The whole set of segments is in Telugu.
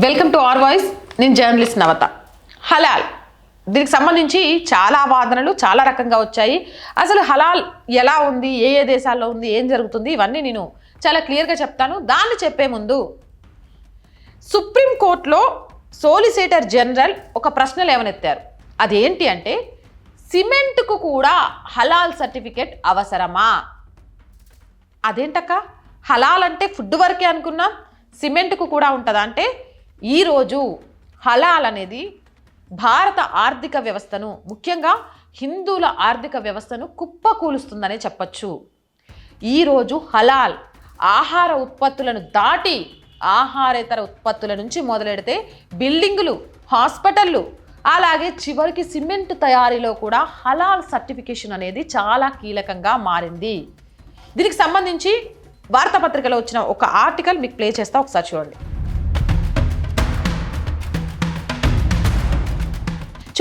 వెల్కమ్ టు ఆర్ వాయిస్ నేను జర్నలిస్ట్ నవత. హలాల్. దీనికి సంబంధించి చాలా వాదనలు చాలా రకంగా వచ్చాయి. అసలు హలాల్ ఎలా ఉంది? ఏ ఏ దేశాల్లో ఉంది? ఏం జరుగుతుంది? ఇవన్నీ నేను చాలా క్లియర్గా చెప్తాను. దాన్ని చెప్పే ముందు సుప్రీంకోర్టులో సోలిసిటర్ జనరల్ ఒక ప్రశ్న లేవనెత్తారు అదేంటి అంటే సిమెంట్కు కూడా హలాల్ సర్టిఫికేట్ అవసరమా? అదేంటక్క? హలాల్ అంటే ఫుడ్ వరకే అనుకున్నాం. సిమెంట్కు కూడా ఉంటుందా? అంటే ఈరోజు హలాల్ అనేది భారత ఆర్థిక వ్యవస్థను ముఖ్యంగా హిందువుల ఆర్థిక వ్యవస్థను కుప్పకూలుస్తుందనే చెప్పచ్చు. ఈరోజు హలాల్ ఆహార ఉత్పత్తులను దాటి ఆహారేతర ఉత్పత్తుల నుంచి మొదలెడితే బిల్డింగులు హాస్పిటళ్ళు అలాగే చివరికి సిమెంట్ తయారీలో కూడా హలాల్ సర్టిఫికేషన్ అనేది చాలా కీలకంగా మారింది. దీనికి సంబంధించి వార్తాపత్రికలో వచ్చిన ఒక ఆర్టికల్ మీకు ప్లే చేస్తా ఒకసారి చూడండి.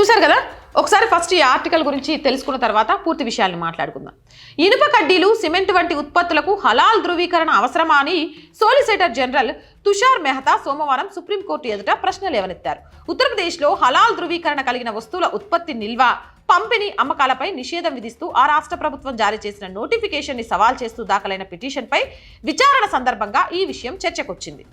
చూశారు కదా? ఒకసారి ఫస్ట్ ఈ ఆర్టికల్ గురించి తెలుసుకున్న తర్వాత పూర్తి విషయాలను మాట్లాడుకుందాం. ఇనుప కడ్డీలు సిమెంట్ వంటి ఉత్పత్తులకు హలాల్ ధృవీకరణ అవసరమా అని సోలిసిటర్ జనరల్ తుషార్ మెహతా సోమవారం సుప్రీంకోర్టు ఎదుట ప్రశ్న లేవనెత్తారు ఉత్తరప్రదేశ్లో హలాల్ ధృవీకరణ కలిగిన వస్తువుల ఉత్పత్తి నిల్వ పంపిణీ అమ్మకాలపై నిషేధం విధిస్తూ ఆ రాష్ట్ర ప్రభుత్వం జారీ చేసిన నోటిఫికేషన్ని సవాల్ చేస్తూ దాఖలైన పిటిషన్పై విచారణ సందర్భంగా ఈ విషయం చర్చకొచ్చింది.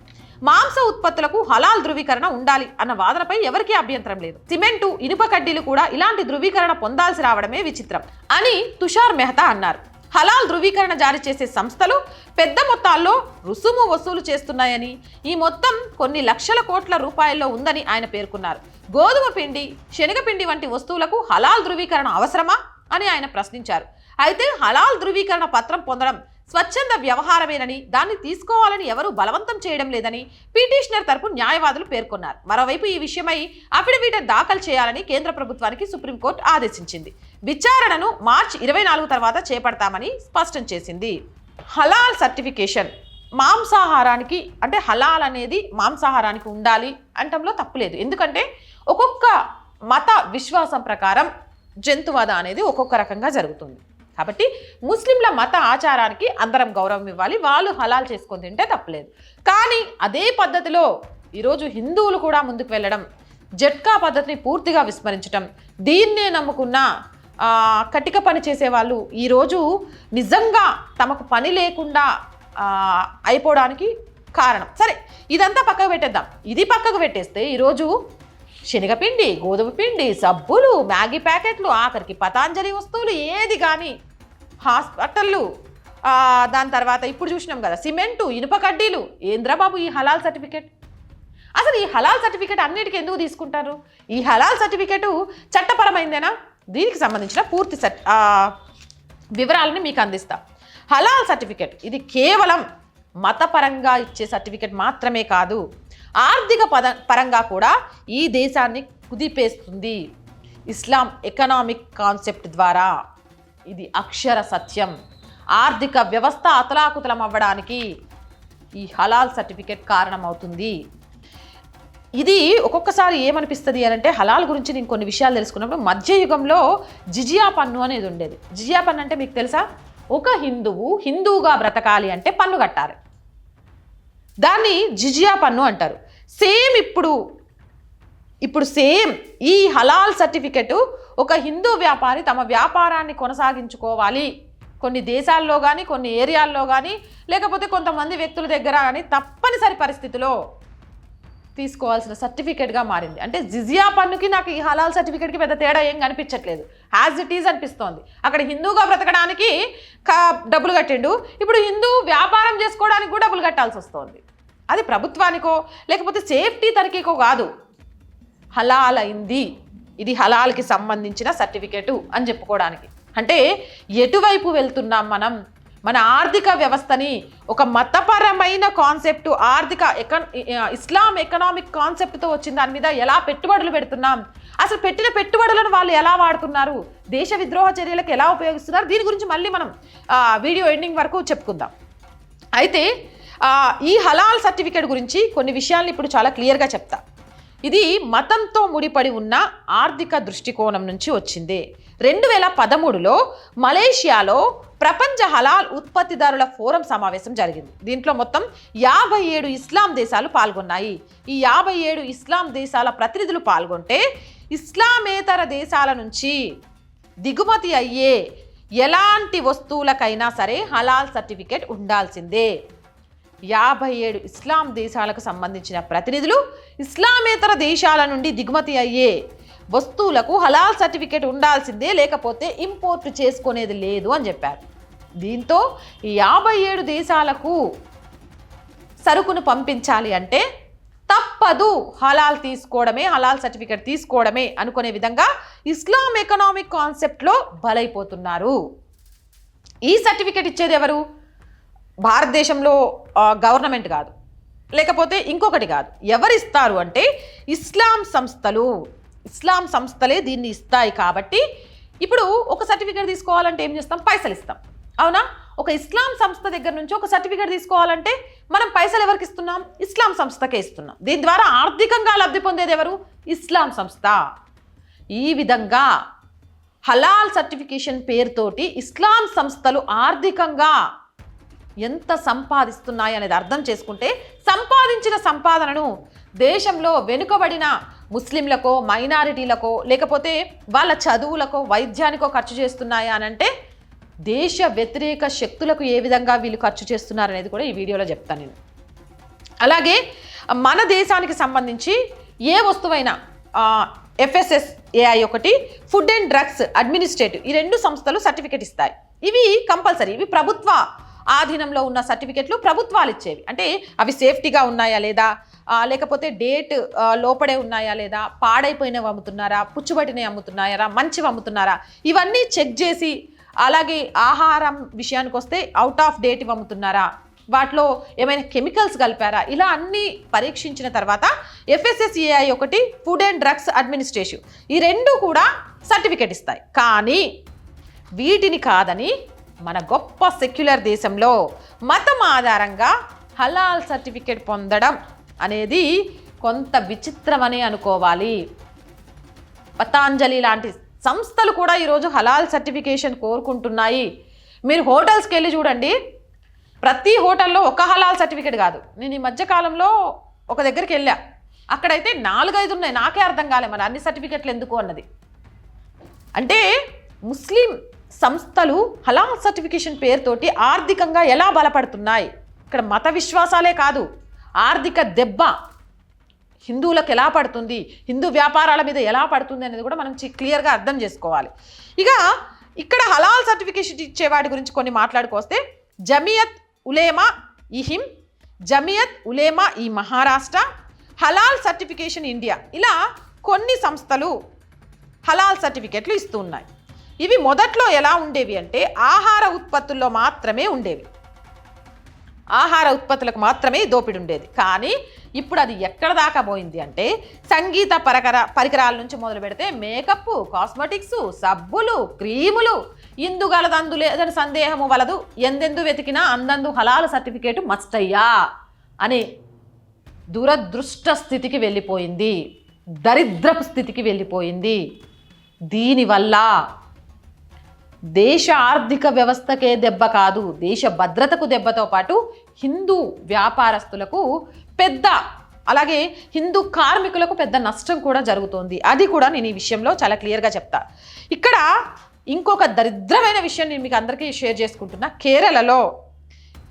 మాంస ఉత్పత్తులకు హలాల్ ధృవీకరణ ఉండాలి అన్న వాదనపై ఎవరికీ అభ్యంతరం లేదు. సిమెంటు ఇనుప కడ్డీలు కూడా ఇలాంటి ధృవీకరణ పొందాల్సి రావడమే విచిత్రం అని తుషార్ మెహతా అన్నారు. హలాల్ ధృవీకరణ జారీ చేసే సంస్థలు పెద్ద మొత్తాల్లో రుసుము వసూలు చేస్తున్నాయని ఈ మొత్తం కొన్ని లక్షల కోట్ల రూపాయల్లో ఉందని ఆయన పేర్కొన్నారు. గోధుమ పిండి శనగపిండి వంటి వస్తువులకు హలాల్ ధృవీకరణ అవసరమా అని ఆయన ప్రశ్నించారు. అయితే హలాల్ ధృవీకరణ పత్రం పొందడం స్వచ్ఛంద వ్యవహారమేనని దాన్ని తీసుకోవాలని ఎవరూ బలవంతం చేయడం లేదని పిటిషనర్ తరపు న్యాయవాదులు పేర్కొన్నారు. మరోవైపు ఈ విషయమై అఫిడవిట్ దాఖలు చేయాలని కేంద్ర ప్రభుత్వానికి సుప్రీంకోర్టు ఆదేశించింది. విచారణను మార్చి ఇరవై నాలుగు తర్వాత చేపడతామని స్పష్టం చేసింది. హలాల్ సర్టిఫికేషన్ మాంసాహారానికి అంటే హలాల్ అనేది మాంసాహారానికి ఉండాలి అంటంలో తప్పులేదు ఎందుకంటే ఒక్కొక్క మత విశ్వాసం ప్రకారం జంతువధ అనేది ఒక్కొక్క రకంగా జరుగుతుంది. కాబట్టి ముస్లింల మత ఆచారానికి అందరం గౌరవం ఇవ్వాలి. వాళ్ళు హలాల్ చేసుకొని తింటే తప్పలేదు. కానీ అదే పద్ధతిలో ఈరోజు హిందువులు కూడా ముందుకు వెళ్ళడం జట్కా పద్ధతిని పూర్తిగా విస్మరించటం దీన్నే నమ్ముకున్న కటిక పని చేసేవాళ్ళు ఈరోజు నిజంగా తమకు పని లేకుండా అయిపోవడానికి కారణం. సరే ఇదంతా పక్కకు పెట్టేద్దాం. ఇది పక్కకు పెట్టేస్తే ఈరోజు శనగపిండి గోధుమ పిండి సబ్బులు మ్యాగీ ప్యాకెట్లు ఆఖరికి పతాంజలి వస్తువులు ఏది కానీ హాస్పిటళ్ళు దాని తర్వాత ఇప్పుడు చూసినాం కదా సిమెంటు ఇనుప కడ్డీలు. ఏంద్రా బాబు ఈ హలాల్ సర్టిఫికేట్? అసలు ఈ హలాల్ సర్టిఫికేట్ అన్నిటికీ ఎందుకు తీసుకుంటారు? ఈ హలాల్ సర్టిఫికేటు చట్టపరమైందేనా? దీనికి సంబంధించిన పూర్తి సర్టి వివరాలని మీకు అందిస్తా. హలాల్ సర్టిఫికేట్ ఇది కేవలం మతపరంగా ఇచ్చే సర్టిఫికేట్ మాత్రమే కాదు ఆర్థిక పద పరంగా కూడా ఈ దేశాన్ని కుదిపేస్తుంది. ఇస్లాం ఎకనామిక్ కాన్సెప్ట్ ద్వారా. ఇది అక్షర సత్యం. ఆర్థిక వ్యవస్థ అతలాకుతలం అవ్వడానికి ఈ హలాల్ సర్టిఫికేట్ కారణమవుతుంది. ఇది ఒక్కొక్కసారి ఏమనిపిస్తుంది అని అంటే హలాల్ గురించి నేను కొన్ని విషయాలు తెలుసుకున్నప్పుడు మధ్యయుగంలో జిజియా పన్ను అనేది ఉండేది. జిజియా పన్ను అంటే మీకు తెలుసా? ఒక హిందువు హిందువుగా బ్రతకాలి అంటే పన్ను కట్టాలి. దాన్ని జిజియా పన్ను అంటారు. సేమ్ ఇప్పుడు ఇప్పుడు సేమ్ ఈ హలాల్ సర్టిఫికెట్ ఒక హిందూ వ్యాపారి తమ వ్యాపారాన్ని కొనసాగించుకోవాలి. కొన్ని దేశాల్లో కానీ కొన్ని ఏరియాల్లో కానీ లేకపోతే కొంతమంది వ్యక్తుల దగ్గర కానీ తప్పనిసరి పరిస్థితిలో తీసుకోవాల్సిన సర్టిఫికేట్గా మారింది. అంటే జిజియా పన్నుకి నాకు ఈ హలాల్ సర్టిఫికేట్కి పెద్ద తేడా ఏం కనిపించట్లేదు. యాజ్ ఇట్ ఈజ్ అనిపిస్తోంది. అక్కడ హిందూగా బ్రతకడానికి డబ్బులు కట్టిండు. ఇప్పుడు హిందూ వ్యాపారం చేసుకోవడానికి కూడా డబ్బులు కట్టాల్సి వస్తుంది. అది ప్రభుత్వానికో లేకపోతే సేఫ్టీ తనిఖీకో కాదు. హలాల్ అయింది ఇది హలాల్కి సంబంధించిన సర్టిఫికేటు అని చెప్పుకోవడానికి. అంటే ఎటువైపు వెళ్తున్నాం మనం? మన ఆర్థిక వ్యవస్థని ఒక మతపరమైన కాన్సెప్ట్ ఆర్థిక ఎకన్ ఇస్లాం ఎకనామిక్ కాన్సెప్ట్తో వచ్చిన దాని మీద ఎలా పెట్టుబడులు పెడుతున్నాం? అసలు పెట్టిన పెట్టుబడులను వాళ్ళు ఎలా వాడుతున్నారు దేశ విద్రోహ చర్యలకు ఎలా ఉపయోగిస్తున్నారు? దీని గురించి మళ్ళీ మనం వీడియో ఎండింగ్ వరకు చెప్పుకుందాం. అయితే ఈ హలాల్ సర్టిఫికేట్ గురించి కొన్ని విషయాలు ఇప్పుడు చాలా క్లియర్గా చెప్తా. ఇది మతంతో ముడిపడి ఉన్న ఆర్థిక దృష్టికోణం నుంచి వచ్చింది. రెండు వేల పదమూడులో మలేషియాలో ప్రపంచ హలాల్ ఉత్పత్తిదారుల ఫోరం సమావేశం జరిగింది. దీంట్లో మొత్తం యాభై ఏడు ఇస్లాం దేశాలు పాల్గొన్నాయి. ఈ యాభై ఏడు ఇస్లాం దేశాల ప్రతినిధులు పాల్గొంటే ఇస్లామేతర దేశాల నుంచి దిగుమతి అయ్యే ఎలాంటి వస్తువులకైనా సరే హలాల్ సర్టిఫికేట్ ఉండాల్సిందే. యాభై ఏడు ఇస్లాం దేశాలకు సంబంధించిన ప్రతినిధులు ఇస్లామేతర దేశాల నుండి దిగుమతి అయ్యే వస్తువులకు హలాల్ సర్టిఫికేట్ ఉండాల్సిందే లేకపోతే ఇంపోర్ట్ చేసుకునేది లేదు అని చెప్పారు. దీంతో ఈ యాభై ఏడు దేశాలకు సరుకును పంపించాలి అంటే తప్పదు హలాల్ తీసుకోవడమే హలాల్ సర్టిఫికేట్ తీసుకోవడమే అనుకునే విధంగా ఇస్లాం ఎకనామిక్ కాన్సెప్ట్లో బలైపోతున్నారు. ఈ సర్టిఫికేట్ ఇచ్చేది ఎవరు? భారతదేశంలో గవర్నమెంట్ కాదు. లేకపోతే ఇంకొకటి కాదు. ఎవరిస్తారు అంటే ఇస్లాం సంస్థలు. ఇస్లాం సంస్థలే దీన్ని ఇస్తాయి కాబట్టి ఇప్పుడు ఒక సర్టిఫికేట్ తీసుకోవాలంటే ఏం చేస్తాం? పైసలు ఇస్తాం. అవునా? ఒక ఇస్లాం సంస్థ దగ్గర నుంచి ఒక సర్టిఫికేట్ తీసుకోవాలంటే మనం పైసలు ఎవరికి ఇస్తున్నాం? ఇస్లాం సంస్థకే ఇస్తున్నాం. దీని ద్వారా ఆర్థికంగా లబ్ధి పొందేది ఎవరు? ఇస్లాం సంస్థ. ఈ విధంగా హలాల్ సర్టిఫికేషన్ పేరుతోటి ఇస్లాం సంస్థలు ఆర్థికంగా ఎంత సంపాదిస్తున్నాయి అనేది అర్థం చేసుకుంటే సంపాదించిన సంపాదనను దేశంలో వెనుకబడిన ముస్లింలకో మైనారిటీలకో లేకపోతే వాళ్ళ చదువులకో వైద్యానికో ఖర్చు చేస్తున్నాయా అని అంటే దేశ వ్యతిరేక శక్తులకు ఏ విధంగా వీళ్ళు ఖర్చు చేస్తున్నారు అనేది కూడా ఈ వీడియోలో చెప్తాను నేను. అలాగే మన దేశానికి సంబంధించి ఏ వస్తువైనా ఎఫ్ఎస్ఎస్ ఏఐ ఒకటి ఫుడ్ అండ్ డ్రగ్స్ అడ్మినిస్ట్రేటివ్ ఈ రెండు సంస్థలు సర్టిఫికేట్ ఇస్తాయి. ఇవి కంపల్సరీ ఇవి ప్రభుత్వ ఆధీనంలో ఉన్న సర్టిఫికెట్లు ప్రభుత్వాలు ఇచ్చేవి. అంటే అవి సేఫ్టీగా ఉన్నాయా లేదా? లేకపోతే డేట్ లోపడే ఉన్నాయా లేదా? పాడైపోయినవి అమ్ముతున్నారా? పుచ్చుబడినవి అమ్ముతున్నారా? మంచివి అమ్ముతున్నారా? ఇవన్నీ చెక్ చేసి అలాగే ఆహారం విషయానికి వస్తే అవుట్ ఆఫ్ డేట్ అమ్ముతున్నారా? వాటిలో ఏమైనా కెమికల్స్ కలిపారా? ఇలా అన్నీ పరీక్షించిన తర్వాత ఎఫ్ఎస్ఎస్ఏఐ ఒకటి ఫుడ్ అండ్ డ్రగ్స్ అడ్మినిస్ట్రేషన్. ఈ రెండు కూడా సర్టిఫికేట్ ఇస్తాయి. కానీ వీటిని కాదని మన గొప్ప సెక్యులర్ దేశంలో మతం ఆధారంగా హలాల్ సర్టిఫికేట్ పొందడం అనేది కొంత విచిత్రమని అనుకోవాలి. పతాంజలి లాంటి సంస్థలు కూడా ఈరోజు హలాల్ సర్టిఫికేషన్ కోరుకుంటున్నాయి. మీరు హోటల్స్కి వెళ్ళి చూడండి. ప్రతి హోటల్లో ఒక హలాల్ సర్టిఫికేట్ కాదు. నేను ఈ మధ్యకాలంలో ఒక దగ్గరికి వెళ్ళా. అక్కడైతే నాలుగైదు ఉన్నాయి. నాకే అర్థం కాలే. మరి అన్ని సర్టిఫికెట్లు ఎందుకు అన్నది. అంటే ముస్లిం సంస్థలు హలాల్ సర్టిఫికేషన్ పేరుతోటి ఆర్థికంగా ఎలా బలపడుతున్నాయి? ఇక్కడ మత విశ్వాసాలే కాదు. ఆర్థిక దెబ్బ హిందువులకు ఎలా పడుతుంది? హిందూ వ్యాపారాల మీద ఎలా పడుతుంది అనేది కూడా మనం చి- క్లియర్గా అర్థం చేసుకోవాలి. ఇక ఇక్కడ హలాల్ సర్టిఫికేషన్ ఇచ్చేవాటి గురించి కొన్ని మాట్లాడుకొస్తే జమియత్ ఉలేమా ఇహిం జమియత్ ఉలేమా ఈ మహారాష్ట్ర హలాల్ సర్టిఫికేషన్ ఇండియా ఇలా కొన్ని సంస్థలు హలాల్ సర్టిఫికెట్లు ఇస్తున్నాయి ఇవి మొదట్లో ఎలా ఉండేవి అంటే ఆహార ఉత్పత్తుల్లో మాత్రమే ఉండేవి. ఆహార ఉత్పత్తులకు మాత్రమే దోపిడి ఉండేది. కానీ ఇప్పుడు అది ఎక్కడ దాకా పోయింది అంటే సంగీత పరికర పరికరాల నుంచి మొదలు పెడితే మేకప్ కాస్మెటిక్స్ సబ్బులు క్రీములు ఇందుగలదందు లేదని సందేహము వలదు. ఎందెందు వెతికినా అందందు హలాల సర్టిఫికేటు మస్తయ్యా అని దురదృష్ట స్థితికి వెళ్ళిపోయింది. దరిద్రపు స్థితికి వెళ్ళిపోయింది. దీనివల్ల దేశ ఆర్థిక వ్యవస్థకే దెబ్బ కాదు దేశ భద్రతకు దెబ్బతో పాటు హిందూ వ్యాపారస్తులకు పెద్ద అలాగే హిందూ కార్మికులకు పెద్ద నష్టం కూడా జరుగుతోంది. అది కూడా నేను ఈ విషయంలో చాలా క్లియర్గా చెప్తా. ఇక్కడ ఇంకొక దరిద్రమైన విషయం నేను మీకు అందరికీ షేర్ చేసుకుంటున్నా. కేరళలో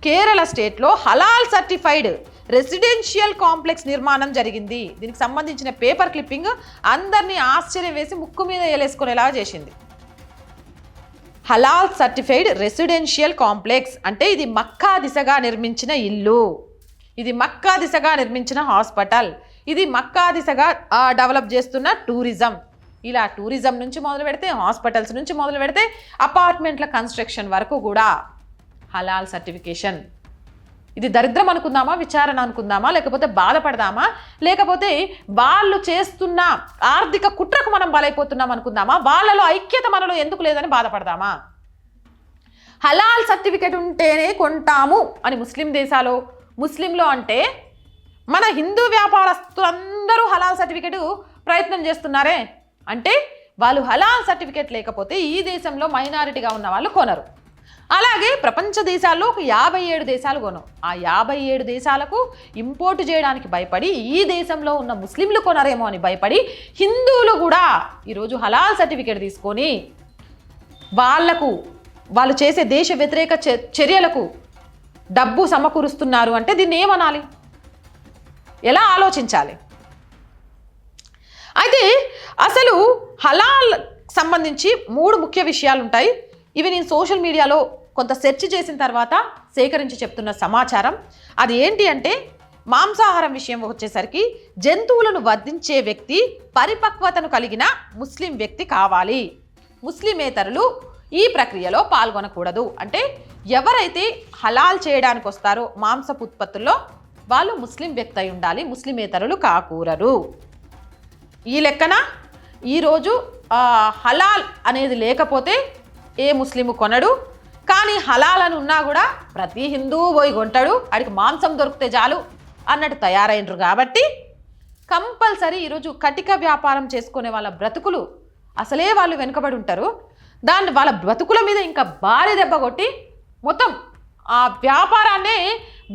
కేరళ స్టేట్లో హలాల్ సర్టిఫైడ్ రెసిడెన్షియల్ కాంప్లెక్స్ నిర్మాణం జరిగింది. దీనికి సంబంధించిన పేపర్ క్లిప్పింగ్ అందరినీ ఆశ్చర్యం వేసి ముక్కు మీద వేలేసుకునేలా చేసింది. హలాల్ సర్టిఫైడ్ రెసిడెన్షియల్ కాంప్లెక్స్ అంటే ఇది మక్కా దిశగా నిర్మించిన ఇల్లు. ఇది మక్కా దిశగా నిర్మించిన హాస్పిటల్. ఇది మక్కా దిశగా డెవలప్ చేస్తున్న టూరిజం. ఇలా టూరిజం నుంచి మొదలు పెడితే హాస్పిటల్స్ నుంచి మొదలు పెడితే అపార్ట్మెంట్ల కన్స్ట్రక్షన్ వరకు కూడా హలాల్ సర్టిఫికేషన్. ఇది దరిద్రం అనుకుందామా విచారణ అనుకుందామా లేకపోతే బాధపడదామా లేకపోతే వాళ్ళు చేస్తున్న ఆర్థిక కుట్రకు మనం బలైపోతున్నాం అనుకుందామా వాళ్ళలో ఐక్యత మనలో ఎందుకు లేదని బాధపడదామా? హలాల్ సర్టిఫికేట్ ఉంటేనే కొంటాము అని ముస్లిం దేశాలు ముస్లింలో అంటే మన హిందూ వ్యాపారస్తులందరూ హలాల్ సర్టిఫికేట్ ప్రయత్నం చేస్తున్నారే. అంటే వాళ్ళు హలాల్ సర్టిఫికేట్ లేకపోతే ఈ దేశంలో మైనారిటీగా ఉన్న వాళ్ళు కొనరు. అలాగే ప్రపంచ దేశాల్లో ఒక యాభై ఏడు దేశాలు కొనం ఆ యాభై ఏడు దేశాలకు ఇంపోర్ట్ చేయడానికి భయపడి ఈ దేశంలో ఉన్న ముస్లింలు కొనరేమో అని భయపడి హిందువులు కూడా ఈరోజు హలాల్ సర్టిఫికేట్ తీసుకొని వాళ్ళకు వాళ్ళు చేసే దేశ వ్యతిరేక చ- చర్యలకు డబ్బు సమకూరుస్తున్నారు అంటే దీన్ని ఏమనాలి? ఎలా ఆలోచించాలి? అయితే అసలు హలాల్ సంబంధించి మూడు ముఖ్య విషయాలు ఉంటాయి ఇవి నేను సోషల్ మీడియాలో కొంత సెర్చ్ చేసిన తర్వాత సేకరించి చెప్తున్న సమాచారం. అది ఏంటి అంటే మాంసాహారం విషయం వచ్చేసరికి జంతువులను వధించే వ్యక్తి పరిపక్వతను కలిగిన ముస్లిం వ్యక్తి కావాలి. ముస్లిమేతరులు ఈ ప్రక్రియలో పాల్గొనకూడదు. అంటే ఎవరైతే హలాల్ చేయడానికి వస్తారో మాంసపు ఉత్పత్తుల్లో వాళ్ళు ముస్లిం వ్యక్తి అయి ఉండాలి ముస్లిమేతరులు కాకూరరు. ఈ లెక్కన ఈరోజు హలాల్ అనేది లేకపోతే ఏ ముస్లిము కొనడు కానీ హలాల్ అని ఉన్నా కూడా ప్రతి హిందువు పోయి కొంటాడు ఆడికి మాంసం దొరికితే చాలు అన్నట్టు తయారైనరు కాబట్టి కంపల్సరీ ఈరోజు కటిక వ్యాపారం చేసుకునే వాళ్ళ బ్రతుకులు అసలే వాళ్ళు వెనుకబడి ఉంటారు. దాన్ని వాళ్ళ బ్రతుకుల మీద ఇంకా భారీ దెబ్బ కొట్టి మొత్తం ఆ వ్యాపారాన్నే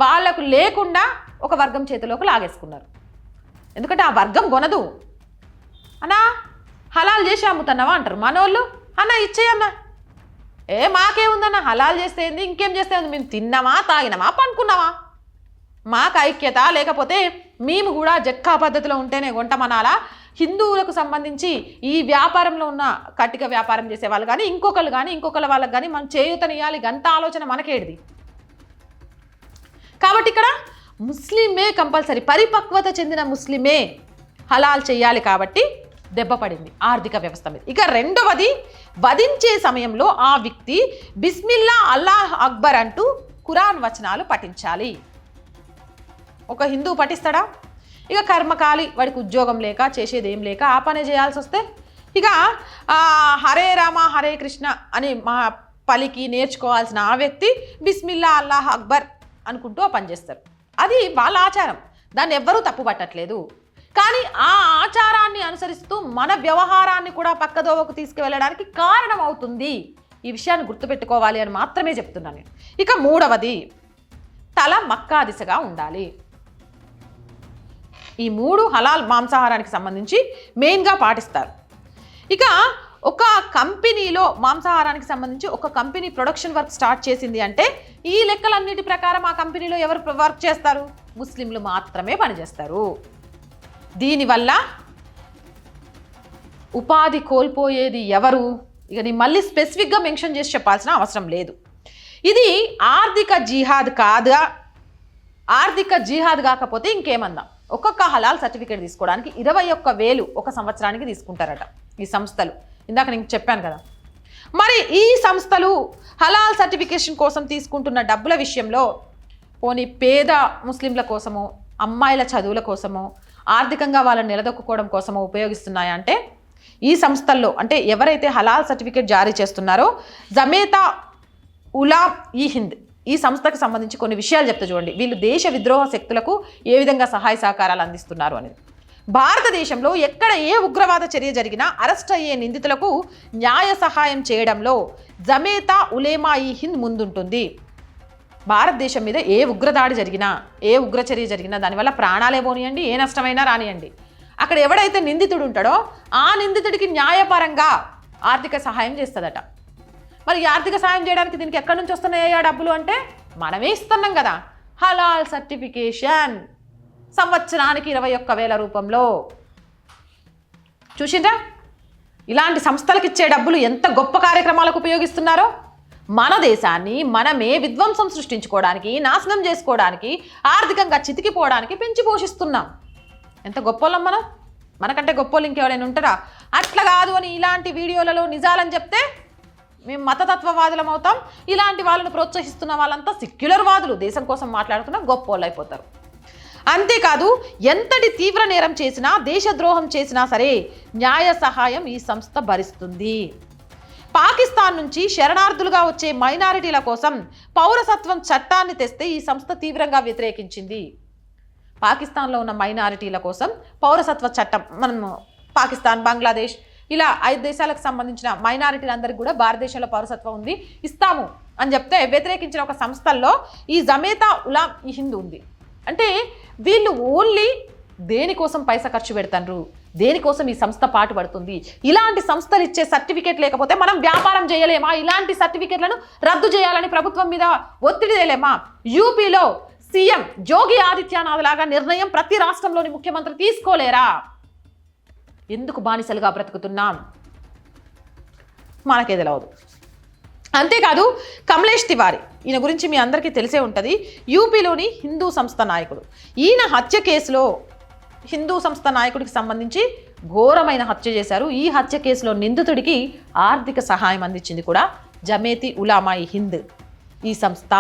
వాళ్ళకు లేకుండా ఒక వర్గం చేతిలోకి లాగేసుకున్నారు. ఎందుకంటే ఆ వర్గం కొనదు. అన్నా హలాల్ చేసి అమ్ముతున్నావా అంటారు? మనోళ్ళు అన్న ఇచ్చేయన్నా ఏ మాకేముందన్న హలాల్ చేస్తే ఏంది? ఇంకేం చేస్తే ఉంది మేము తిన్నామా తాగినామా పండుకున్నామా? మాకు ఐక్యత లేకపోతే మేము కూడా జక్కా పద్ధతిలో ఉంటేనే కొంటమనాలా హిందువులకు సంబంధించి ఈ వ్యాపారంలో ఉన్న కట్టిక వ్యాపారం చేసే వాళ్ళు కానీ ఇంకొకరు కానీ ఇంకొకరు వాళ్ళకి కానీ మనం చేయూతనియాలి గంత ఆలోచన మనకేడిది కాబట్టి ఇక్కడ ముస్లిమే కంపల్సరీ పరిపక్వత చెందిన ముస్లిమే హలాల్ చేయాలి కాబట్టి దెబ్బ పడింది. ఆర్థిక వ్యవస్థ మీద. ఇక రెండవది వధించే సమయంలో ఆ వ్యక్తి బిస్మిల్లా అల్లాహ్ అక్బర్ అంటూ ఖురాన్ వచనాలు పఠించాలి. ఒక హిందూ పఠిస్తాడా? ఇక కర్మకాలి వాడికి ఉద్యోగం లేక చేసేది ఏం లేక ఆ పనే చేయాల్సి వస్తే ఇక హరే రామ హరే కృష్ణ అని మా పలికి నేర్చుకోవాల్సిన ఆ వ్యక్తి బిస్మిల్లా అల్లాహ్ అక్బర్ అనుకుంటూ ఆ పని చేస్తారు. అది వాళ్ళ ఆచారం. దాన్ని ఎవ్వరూ తప్పు పట్టట్లేదు కానీ ఆ ఆచారాన్ని అనుసరిస్తూ మన వ్యవహారాన్ని కూడా పక్కదోవకు తీసుకువెళ్ళడానికి కారణం అవుతుంది ఈ విషయాన్ని గుర్తుపెట్టుకోవాలి అని మాత్రమే చెప్తున్నాను నేను. ఇక మూడవది తల మక్కా దిశగా ఉండాలి. ఈ మూడు హలాల్ మాంసాహారానికి సంబంధించి మెయిన్గా పాటిస్తారు. ఇక ఒక కంపెనీలో మాంసాహారానికి సంబంధించి ఒక కంపెనీ ప్రొడక్షన్ వర్క్ స్టార్ట్ చేసింది అంటే ఈ లెక్కలన్నిటి ప్రకారం ఆ కంపెనీలో ఎవరు వర్క్ చేస్తారు? ముస్లింలు మాత్రమే పనిచేస్తారు. దీనివల్ల ఉపాధి కోల్పోయేది ఎవరు? ఇక నేను మళ్ళీ స్పెసిఫిక్గా మెన్షన్ చేసి చెప్పాల్సిన అవసరం లేదు. ఇది ఆర్థిక జిహాద్ కాదా? ఆర్థిక జిహాద్ కాకపోతే ఇంకేమందాం ఒక్కొక్క హలాల్ సర్టిఫికేట్ తీసుకోవడానికి ఇరవై ఒక్క వేలు ఒక సంవత్సరానికి తీసుకుంటారట ఈ సంస్థలు. ఇందాక నేను చెప్పాను కదా. మరి ఈ సంస్థలు హలాల్ సర్టిఫికేషన్ కోసం తీసుకుంటున్న డబ్బుల విషయంలో పోనీ పేద ముస్లింల కోసము అమ్మాయిల చదువుల కోసము ఆర్థికంగా వాళ్ళని నిలదొక్కుకోవడం కోసం ఉపయోగిస్తున్నాయా అంటే ఈ సంస్థల్లో అంటే ఎవరైతే హలాల్ సర్టిఫికేట్ జారీ చేస్తున్నారో జమేతా ఉలా ఈ హింద్ ఈ సంస్థకు సంబంధించి కొన్ని విషయాలు చెప్తా చూడండి. వీళ్ళు దేశ విద్రోహ శక్తులకు ఏ విధంగా సహాయ సహకారాలు అందిస్తున్నారు అనేది. భారతదేశంలో ఎక్కడ ఏ ఉగ్రవాద చర్య జరిగినా అరెస్ట్ అయ్యే నిందితులకు న్యాయ సహాయం చేయడంలో జమేతా ఉలేమా ఈ హింద్ ముందుంటుంది. భారతదేశం మీద ఏ ఉగ్రదాడి జరిగినా ఏ ఉగ్రచర్య జరిగినా దానివల్ల ప్రాణాలే పోనీయండి ఏ నష్టమైనా రానియండి. అక్కడ ఎవడైతే నిందితుడు ఉంటాడో ఆ నిందితుడికి న్యాయపరంగా ఆర్థిక సహాయం చేస్తుందట. మరి ఆర్థిక సహాయం చేయడానికి దీనికి ఎక్కడి నుంచి వస్తున్నాయా డబ్బులు అంటే మనమే ఇస్తున్నాం కదా హలాల్ సర్టిఫికేషన్. సంవత్సరానికి ఇరవై ఒక్క వేల రూపంలో. చూసిండ్రా? ఇలాంటి సంస్థలకు ఇచ్చే డబ్బులు ఎంత గొప్ప కార్యక్రమాలకు ఉపయోగిస్తున్నారో? మన దేశాన్ని మనమే విధ్వంసం సృష్టించుకోవడానికి నాశనం చేసుకోవడానికి ఆర్థికంగా చితికిపోవడానికి పెంచి పోషిస్తున్నాం. ఎంత గొప్పలం మనం? మనకంటే గొప్పలు ఇంకెవరైనా ఉంటారా? అట్లా కాదు అని ఇలాంటి వీడియోలలో నిజాలని చెప్తే మేము మతతత్వవాదులం అవుతాం. ఇలాంటి వాళ్ళను ప్రోత్సహిస్తున్న వాళ్ళంతా సెక్యులర్ వాదులు. దేశం కోసం మాట్లాడుతున్న గొప్పోళ్ళు అయిపోతారు. అంతేకాదు ఎంతటి తీవ్ర నేరం చేసినా దేశద్రోహం చేసినా సరే న్యాయ సహాయం ఈ సంస్థ భరిస్తుంది. పాకిస్తాన్ నుంచి శరణార్థులుగా వచ్చే మైనారిటీల కోసం పౌరసత్వం చట్టాన్ని తెస్తే ఈ సంస్థ తీవ్రంగా వ్యతిరేకించింది. పాకిస్తాన్లో ఉన్న మైనారిటీల కోసం పౌరసత్వ చట్టం మనం పాకిస్తాన్ బంగ్లాదేశ్ ఇలా ఐదు దేశాలకు సంబంధించిన మైనారిటీలందరికీ కూడా భారతదేశంలో పౌరసత్వం ఉంది ఇస్తాము అని చెప్తే వ్యతిరేకించిన ఒక సంస్థల్లో ఈ జమేతా ఉలా ఈ హిందూ ఉంది. అంటే వీళ్ళు ఓన్లీ దేనికోసం పైసా ఖర్చు పెడతారు దేనికోసం ఈ సంస్థ పాటుపడుతుంది ఇలాంటి సంస్థలు ఇచ్చే సర్టిఫికేట్ లేకపోతే మనం వ్యాపారం చేయలేమా? ఇలాంటి సర్టిఫికేట్లను రద్దు చేయాలని ప్రభుత్వం మీద ఒత్తిడి చేయలేమా యూపీలో సీఎం జోగి ఆదిత్యనాథ్ లాగా నిర్ణయం ప్రతి రాష్ట్రంలోని ముఖ్యమంత్రి తీసుకోలేరా? ఎందుకు బానిసలుగా బ్రతుకుతున్నాం? మనకే తెలియదు అంతేకాదు కమలేష్ తివారి ఈయన గురించి మీ అందరికీ తెలిసే ఉంటుంది యూపీలోని హిందూ సంస్థ నాయకుడు. ఈయన హత్య కేసులో హిందూ సంస్థ నాయకుడికి సంబంధించి ఘోరమైన హత్య చేశారు. ఈ హత్య కేసులో నిందితుడికి ఆర్థిక సహాయం అందించింది కూడా జమేతి ఉలామాయి హింద్ ఈ సంస్థ.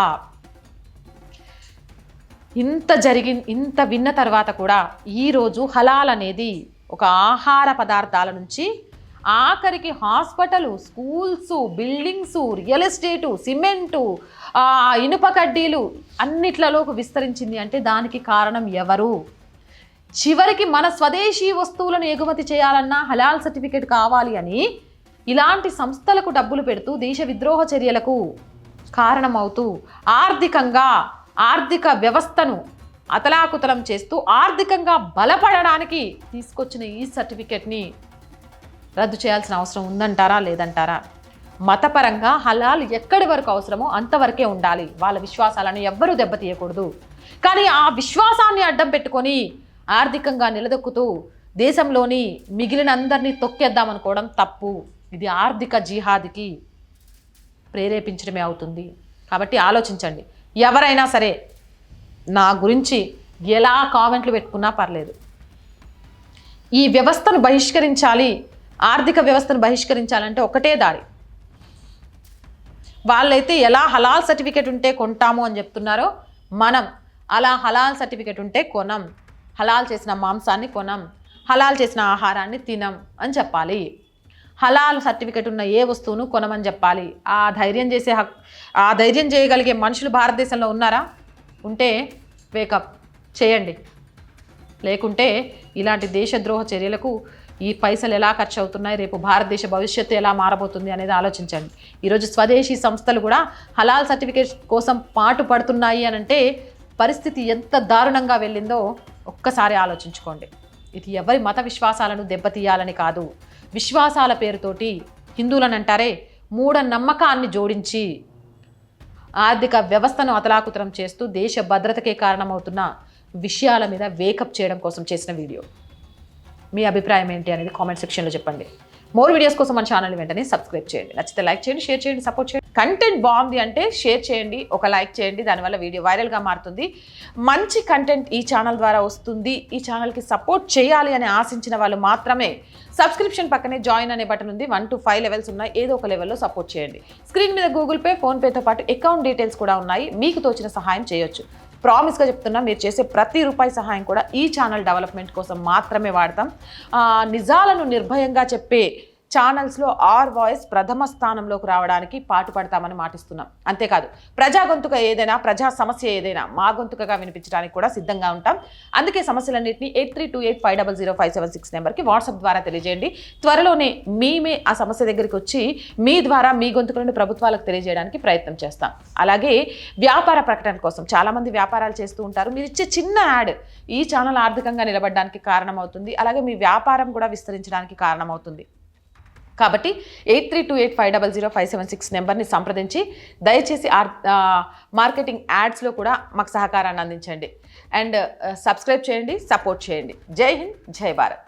ఇంత జరిగి ఇంత విన్న తర్వాత కూడా ఈరోజు హలాల్ అనేది ఒక ఆహార పదార్థాల నుంచి ఆఖరికి hospital schools buildings real estate cement ఇనుప కడ్డీలు అన్నిట్లలోకి విస్తరించింది అంటే దానికి కారణం ఎవరు? చివరికి మన స్వదేశీ వస్తువులను ఎగుమతి చేయాలన్నా హలాల్ సర్టిఫికేట్ కావాలి అని ఇలాంటి సంస్థలకు డబ్బులు పెడుతూ దేశ విద్రోహ చర్యలకు కారణమవుతూ ఆర్థికంగా ఆర్థిక వ్యవస్థను అతలాకుతలం చేస్తూ ఆర్థికంగా బలపడడానికి తీసుకొచ్చిన ఈ సర్టిఫికేట్ని రద్దు చేయాల్సిన అవసరం ఉందంటారా లేదంటారా? మతపరంగా హలాల్ ఎక్కడి వరకు అవసరమో అంతవరకే ఉండాలి. వాళ్ళ విశ్వాసాలను ఎవ్వరూ దెబ్బతీయకూడదు. కానీ ఆ విశ్వాసాన్ని అడ్డం పెట్టుకొని ఆర్థికంగా నిలదొక్కుతూ దేశంలోని మిగిలిన అందరినీ తొక్కేద్దామనుకోవడం తప్పు. ఇది ఆర్థిక జిహాద్కి ప్రేరేపించడమే అవుతుంది. కాబట్టి ఆలోచించండి. ఎవరైనా సరే నా గురించి ఎలా కామెంట్లు పెట్టుకున్నా పర్లేదు. ఈ వ్యవస్థను బహిష్కరించాలి ఆర్థిక వ్యవస్థను బహిష్కరించాలంటే ఒకటే దారి. వాళ్ళైతే ఎలా హలాల్ సర్టిఫికేట్ ఉంటే కొంటాము అని చెప్తున్నారో మనం. అలా హలాల్ సర్టిఫికేట్ ఉంటే కొనం. హలాల్ చేసిన మాంసాన్ని కొనం హలాల్ చేసిన ఆహారాన్ని తినం అని చెప్పాలి. హలాల్ సర్టిఫికేట్ ఉన్న ఏ వస్తువును కొనమని చెప్పాలి. ఆ ధైర్యం చేసే హక్ ఆ ధైర్యం చేయగలిగే మనుషులు భారతదేశంలో ఉన్నారా? ఉంటే వేకప్ చేయండి. లేకుంటే ఇలాంటి దేశద్రోహ చర్యలకు ఈ పైసలు ఎలా ఖర్చు అవుతున్నాయి రేపు భారతదేశ భవిష్యత్తు ఎలా మారబోతుంది అనేది ఆలోచించండి. ఈరోజు స్వదేశీ సంస్థలు కూడా హలాల్ సర్టిఫికేట్ కోసం పాటు పడుతున్నాయి అని అంటే పరిస్థితి ఎంత దారుణంగా వెళ్ళిందో ఒక్కసారి ఆలోచించుకోండి. ఇది ఎవరి మత విశ్వాసాలను దెబ్బతీయాలని కాదు. విశ్వాసాల పేరుతోటి హిందువులను అంటారే మూఢ నమ్మకాన్ని జోడించి ఆర్థిక వ్యవస్థను అతలాకుతలం చేస్తూ దేశ భద్రతకే కారణమవుతున్న విషయాల మీద వేకప్ చేయడం కోసం చేసిన వీడియో. మీ అభిప్రాయం ఏంటి అనేది కామెంట్ సెక్షన్లో చెప్పండి. మోర్ వీడియోస్ కోసం మన ఛానల్ వెంటనే సబ్స్క్రైబ్ చేయండి. నచ్చితే లైక్ చేయండి షేర్ చేయండి సపోర్ట్ చేయండి. కంటెంట్ బాగుంది అంటే షేర్ చేయండి ఒక లైక్ చేయండి దానివల్ల వీడియో వైరల్గా మారుతుంది. మంచి కంటెంట్ ఈ ఛానల్ ద్వారా వస్తుంది. ఈ ఛానల్కి సపోర్ట్ చేయాలి అని ఆశించిన వాళ్ళు మాత్రమే సబ్స్క్రిప్షన్ పక్కనే జాయిన్ అనే బటన్ ఉంది. వన్ టు ఫైవ్ లెవెల్స్ ఉన్నాయి. ఏదో ఒక లెవెల్లో సపోర్ట్ చేయండి. స్క్రీన్ మీద గూగుల్ పే ఫోన్పేతో పాటు అకౌంట్ డీటెయిల్స్ కూడా ఉన్నాయి. మీకు తోచిన సహాయం చేయొచ్చు. ప్రామిస్గా చెప్తున్నా మీరు చేసే ప్రతి రూపాయి సహాయం కూడా ఈ ఛానల్ డెవలప్మెంట్ కోసం మాత్రమే వాడతాం. నిజాలను నిర్భయంగా చెప్పే ఛానల్స్లో ఆర్ వాయిస్ ప్రథమ స్థానంలోకి రావడానికి పాటుపడతామని మాటిస్తున్నాం. అంతేకాదు ప్రజా గొంతుక ఏదైనా ప్రజా సమస్య ఏదైనా మా గొంతుకగా వినిపించడానికి కూడా సిద్ధంగా ఉంటాం. అందుకే సమస్యలన్నింటినీ eight three two eight five double zero five seven six నెంబర్కి వాట్సాప్ ద్వారా తెలియజేయండి. త్వరలోనే మేమే ఆ సమస్య దగ్గరికి వచ్చి మీ ద్వారా మీ గొంతుకులను ప్రభుత్వాలకు తెలియజేయడానికి ప్రయత్నం చేస్తాం. అలాగే వ్యాపార ప్రకటన కోసం చాలామంది వ్యాపారాలు చేస్తూ ఉంటారు. మీరు ఇచ్చే చిన్న యాడ్ ఈ ఛానల్ ఆర్థికంగా నిలబడడానికి కారణమవుతుంది. అలాగే మీ వ్యాపారం కూడా విస్తరించడానికి కారణమవుతుంది. కాబట్టి eight three two eight five double zero five seven six నెంబర్ని సంప్రదించి దయచేసి ఆర్ మార్కెటింగ్ యాడ్స్లో కూడా మాకు సహకారాన్ని అందించండి. అండ్ సబ్స్క్రైబ్ చేయండి సపోర్ట్ చేయండి. జై హింద్ జై భారత్.